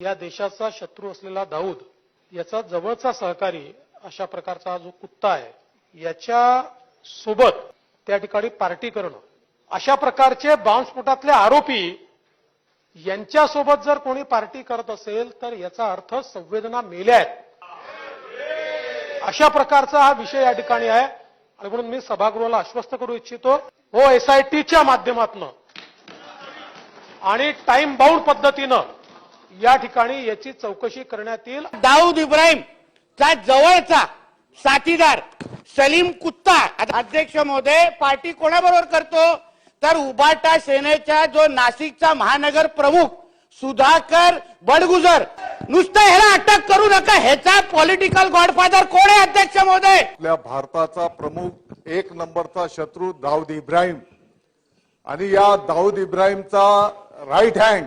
या देशाचा शत्रू असलेला दाऊद याचा जवळचा सहकारी अशा प्रकारचा हा जो कुत्ता आहे याच्या सोबत त्या ठिकाणी पार्टी करणं. अशा प्रकारचे बॉम्बस्फोटातले आरोपी यांच्यासोबत जर कोणी पार्टी करत असेल तर याचा अर्थ संवेदना मेल्या आहेत. अशा प्रकारचा हा विषय या ठिकाणी आहे. आणि म्हणून मी सभागृहाला आश्वस्त करू इच्छितो. हो एसआयटीच्या माध्यमातून आणि टाइम बाउंड पद्धतीनं या ठिकाणी याची चौकशी करण्यात येईल. दाऊद इब्राहिम चा जवळचा साथीदार सलीम कुत्ता. अध्यक्ष महोदय पार्टी कोणाबरोबर करतो? तर उबाटा सेनेचा जो नाशिकचा महानगर प्रमुख सुधाकर बडगुजर. नुसतं ह्याला अटक करू नका ह्याचा पॉलिटिकल गॉडफादर कोण आहे अध्यक्ष महोदय? आपल्या भारताचा प्रमुख एक नंबरचा शत्रू दाऊद इब्राहिम. आणि या दाऊद इब्राहिमचा राईट हँड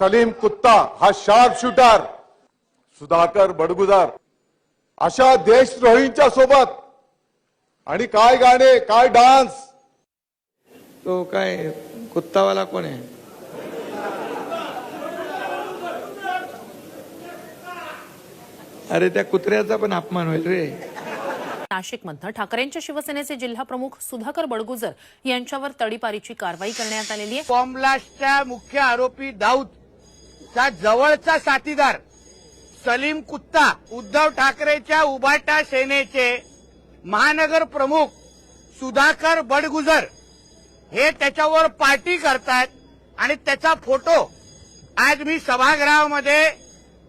सलीम कुत्ता हा शार्प शूटर सुधाकर बडगुजार. अशा देशद्रोहींच्या सोबत आणि काय गाणे काय डान्स? तो काय कुत्तावाला कोण आहे? अरे त्या कुत्र्याचा पण अपमान होईल रे. नाशिकमधनं ठाकरेंच्या शिवसेनेचे जिल्हा प्रमुख सुधाकर बडगुजर यांच्यावर तडीपारीची कारवाई करण्यात आलेली आहे. बॉम्ब ब्लास्टचा मुख्य आरोपी दाऊद. चा जवळचा साथीदार सलीम कुत्ता उद्धव ठाकरेच्या उभाटा सेनेचे महानगर प्रमुख सुधाकर बडगुजर हे त्याच्यावर पार्टी करतात आणि त्याचा फोटो आज मी सभागृहामध्ये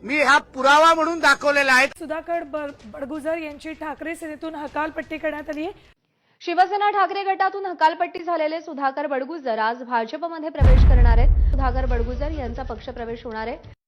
मी हा पुरावा म्हणून दाखवलेला आहे. सुधाकर बडगुजर यांची ठाकरे सेनेतून हकालपट्टी करण्यात आली आहे. शिवसेना ठाकरे गटातून हकालपट्टी झालेले सुधाकर बडगुजर आज भाजपमध्ये प्रवेश करणार आहेत. सुधाकर बडगुजर यांचा पक्षप्रवेश होणार आहे.